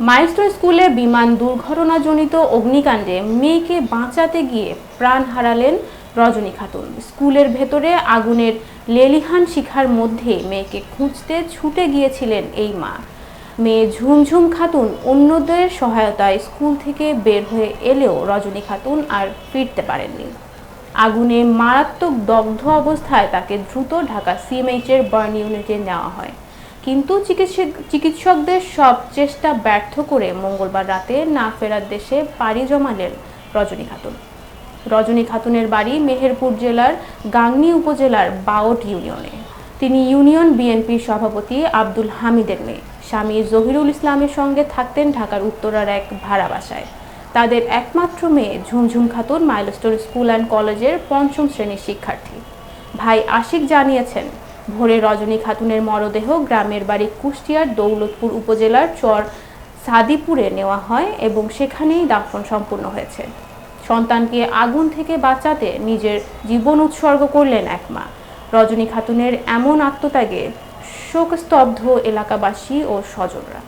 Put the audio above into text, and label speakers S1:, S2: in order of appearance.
S1: Milestone স্কুলে বিমান দুর্ঘটনাজনিত অগ্নিকাণ্ডে মেয়েকে বাঁচাতে গিয়ে প্রাণ হারালেন রজনী খাতুন। স্কুলের ভেতরে আগুনের লেলিহান শিখার মধ্যে মেয়েকে খুঁজতে ছুটে গিয়েছিলেন এই মা। মেয়ে ঝুমঝুম খাতুন অন্যদের সহায়তায় স্কুল থেকে বের হয়ে এলেও রজনী খাতুন আর ফিরতে পারেননি। আগুনে মারাত্মক দগ্ধ অবস্থায় তাকে দ্রুত ঢাকা সিএমএইচের বার্ন ইউনিটে নেওয়া হয়। কিন্তু চিকিৎসক চিকিৎসকদের সব চেষ্টা ব্যর্থ করে মঙ্গলবার রাতে না ফেরার দেশে পাড়ি জমালেন রজনী খাতুন। রজনী খাতুনের বাড়ি মেহেরপুর জেলার গাংনী উপজেলার বাওট ইউনিয়নে। তিনি ইউনিয়ন বিএনপির সভাপতি আব্দুল হামিদের মেয়ে। স্বামী জহিরুল ইসলামের সঙ্গে থাকতেন ঢাকার উত্তরার এক ভাড়া বাসায়। তাদের একমাত্র মেয়ে Jhumjhum Khatun milestone school and কলেজের পঞ্চম শ্রেণির শিক্ষার্থী। ভাই আশিক জানিয়েছেন ভোরে রজনী খাতুনের মরদেহ গ্রামের বাড়ি কুষ্টিয়ার দৌলতপুর উপজেলার চর সাদিপুরে নেওয়া হয় এবং সেখানেই দাফন সম্পূর্ণ হয়েছে। সন্তানকে আগুন থেকে বাঁচাতে নিজের জীবন উৎসর্গ করলেন এক মা। রজনী খাতুনের এমন আত্মত্যাগে শোকস্তব্ধ এলাকাবাসী ও স্বজনরা।